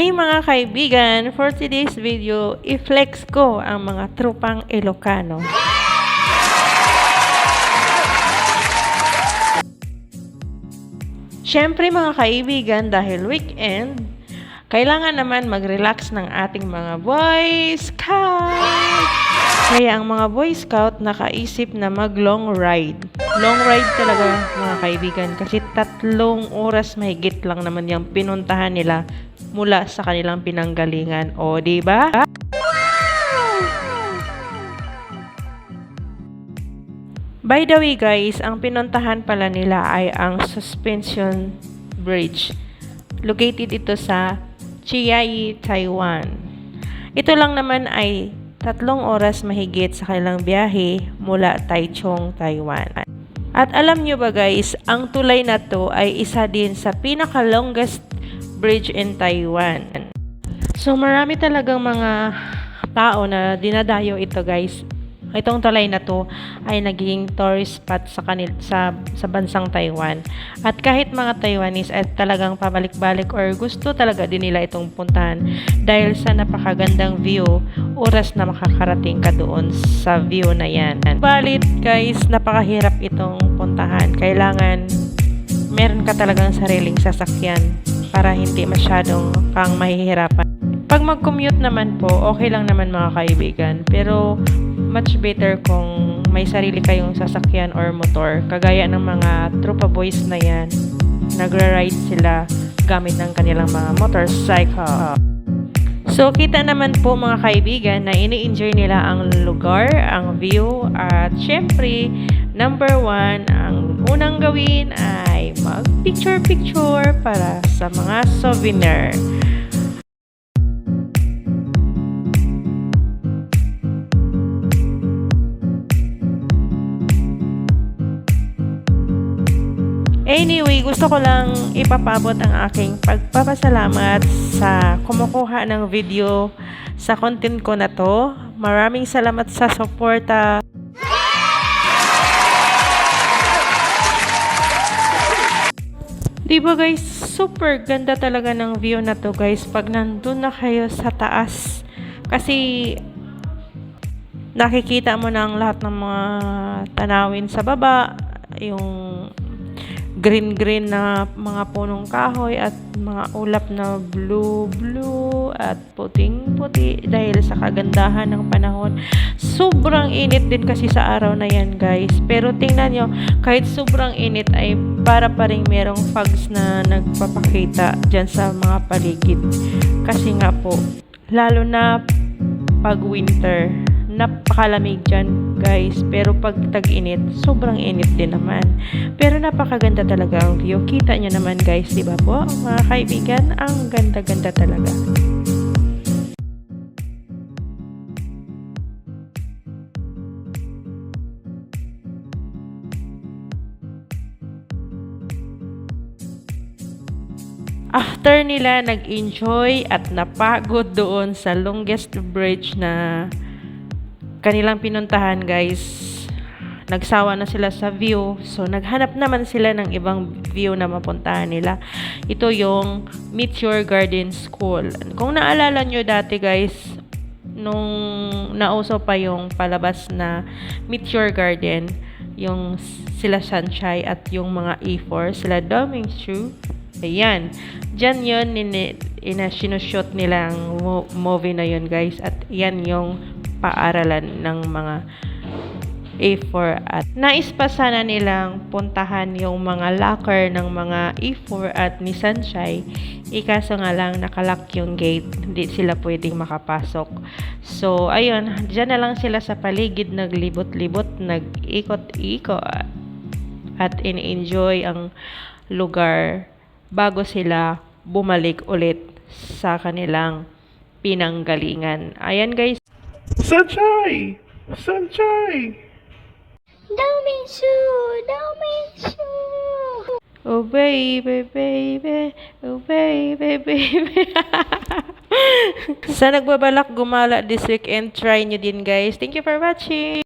Ay mga kaibigan, for today's video, i-flex ko ang mga trupang Ilocano. Siyempre mga kaibigan, dahil weekend, kailangan naman mag-relax ng ating mga Boy Scout. Kaya ang mga Boy Scout nakaisip na mag-long ride. Long ride talaga mga kaibigan kasi tatlong oras mahigit lang naman yung pinuntahan nila mula sa kanilang pinanggalingan. O, di ba? By the way guys, ang pinuntahan pala nila ay ang Suspension Bridge. Located ito sa Chiayi, Taiwan. Ito lang naman ay tatlong oras mahigit sa kanilang biyahe mula Taichung, Taiwan. At alam nyo ba guys, ang tulay na to ay isa din sa pinaka-longest bridge in Taiwan. So marami talagang mga tao na dinadayo ito guys. Itong tulay na to ay naging tourist spot sa kanil sa sa bansang Taiwan. At kahit mga Taiwanese ay talagang pabalik-balik or gusto talaga din nila itong puntahan dahil sa napakagandang view, oras na makakarating ka doon sa view na yan. Balit guys, napakahirap itong puntahan. Kailangan meron ka talagang sariling sasakyan para hindi masyadong kang mahihirapan. Pag mag-commute naman po, okay lang naman mga kaibigan. Pero much better kung may sarili kayong sasakyan or motor. Kagaya ng mga tropa boys na yan, nagra-ride sila gamit ng kanilang mga motorcycle. So, kita naman po mga kaibigan na ini-enjoy nila ang lugar, ang view, at syempre, number one, ang unang gawin ay mag-picture-picture para sa mga souvenir. Anyway, gusto ko lang ipapabot ang aking pagpapasalamat sa kumukuha ng video sa content ko na to. Maraming salamat sa suporta. Di ba guys, super ganda talaga ng view na to guys pag nandun na kayo sa taas. Kasi nakikita mo na ang lahat ng mga tanawin sa baba, yung green-green na mga punong kahoy at mga ulap na blue-blue at puting-puti dahil sa kagandahan ng panahon. Sobrang init din kasi sa araw na yan guys. Pero tingnan nyo, kahit sobrang init ay para pa rin merong fogs na nagpapakita dyan sa mga paligid. Kasi nga po, lalo na pag winter, napakalamig dyan guys. Pero pag tag-init, sobrang init din naman. Pero napakaganda talaga ang view. Kita nyo naman guys, di ba po? Mga kaibigan, ang ganda-ganda talaga. After nila nag-enjoy at napagod doon sa longest bridge na kanilang pinuntahan guys, nagsawa na sila sa view. So, naghanap naman sila ng ibang view na mapuntahan nila. Ito yung Meteor Garden School. Kung naalala nyo dati guys, nung nauso pa yung palabas na Meteor Garden, yung sila Sunshine at yung mga E4, sila Doming Chu, Ayan. Diyan yun, nini, ina, sinushoot nilang mo- movie na yun, guys. At yan yung paaralan ng mga A4 at nais pa sana nilang puntahan yung mga locker ng mga E4 at ni Sunshine. Ikaso nga lang nakalock yung gate, hindi sila pwedeng makapasok. So, ayun, dyan na lang sila sa paligid naglibot-libot, nag-ikot-ikot at in-enjoy ang lugar bago sila bumalik ulit sa kanilang pinanggalingan. Ayan guys, Sunshine! Sunshine! Dominsu! Dominsu! Oh baby, baby, oh baby, baby. Sa nagbabalak gumala this weekend, try nyo din guys. Thank you for watching.